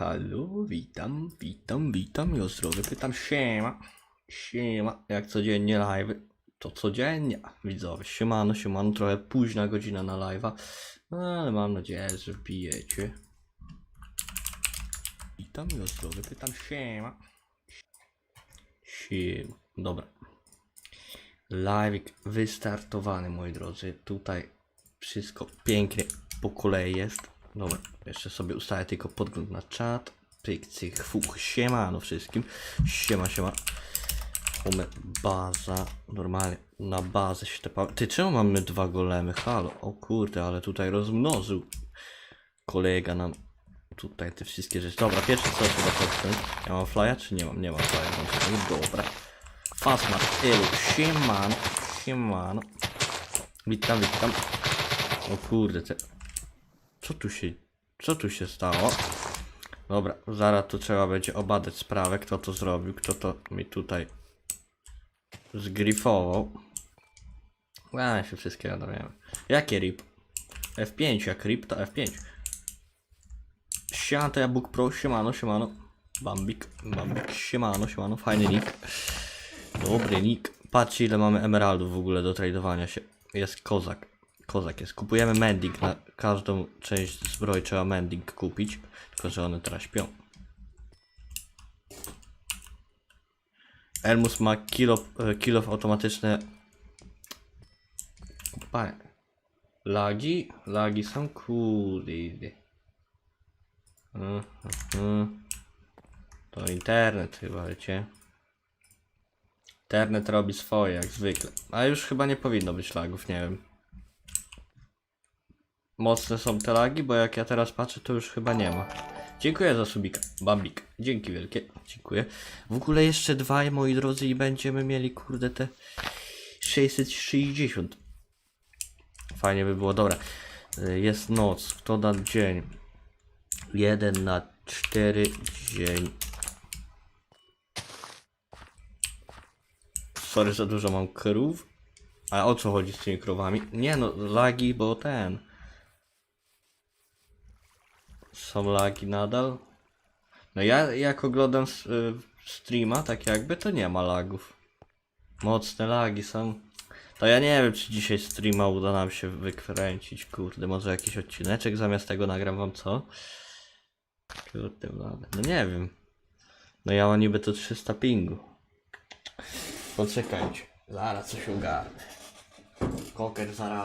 Halo, witam, witam, witam, ja zdrowie pytam, siema, siema, jak codziennie live, to codziennie, widzowie, siemano, siemano, trochę późna godzina na live'a, no, ale mam nadzieję, że wbijecie. Witam, ja zdrowie pytam, siema, siema, dobra. Live wystartowany, moi drodzy, tutaj wszystko pięknie po kolei jest. Dobra, jeszcze sobie ustawię tylko podgląd na czat. Pyk, cyk, fuch, siemano wszystkim. Siema, siema. Mamy baza, normalnie na bazę się tepamy. Ty, czemu mamy dwa golemy? Halo, o kurde, ale tutaj rozmnożył kolega nam tutaj te wszystkie rzeczy. Dobra, pierwsze co trzeba począć. Ja mam flya, czy nie mam? Nie mam flya. Mam Dobra. Fasmat, elu, siemano, siemano. Witam, witam. O kurde, te... Co tu się... Co tu się stało? Dobra, zaraz tu trzeba będzie obadać sprawę, kto to zrobił, kto to mi tutaj zgrifował. A, się wszystkiego dowiemy. Jakie rip? F5, jak rip to F5. Siema, to ja Bóg Pro, siemano, siemano. Bambik, Bambik, siemano, siemano, fajny nick. Dobry nick. Patrzcie ile mamy emeraldów w ogóle do tradowania się. Jest kozak. Kozak jest. Kupujemy mending. Na każdą część zbroi trzeba mending kupić. Tylko, że one teraz śpią. Elmus ma kilo, e, kilof automatyczne. Panie. Lagi? Lagi są kurde. Mhm, mhm. To internet chyba, wiecie. Internet robi swoje, jak zwykle. A już chyba nie powinno być lagów, nie wiem. Mocne są te lagi, bo jak ja teraz patrzę, to już chyba nie ma. Dziękuję za subika, Bambik. Dzięki wielkie, dziękuję. W ogóle jeszcze dwa, moi drodzy, i będziemy mieli, kurde, te 660. Fajnie by było, dobra. Y, Jest noc, kto da dzień? 1 na 4 dzień. Sorry, za dużo mam krów. A o co chodzi z tymi krowami? Nie no, lagi, bo ten. Są lagi nadal. No ja jak oglądam y, streama, tak jakby, to nie ma lagów. Mocne lagi są. To ja nie wiem, czy dzisiaj streama uda nam się wykręcić, kurde, może jakiś odcineczek zamiast tego nagram wam, co? Kurde, no nie wiem. No ja mam niby to 300 pingu. Poczekajcie, zaraz coś ogarnę. Koker zaraz.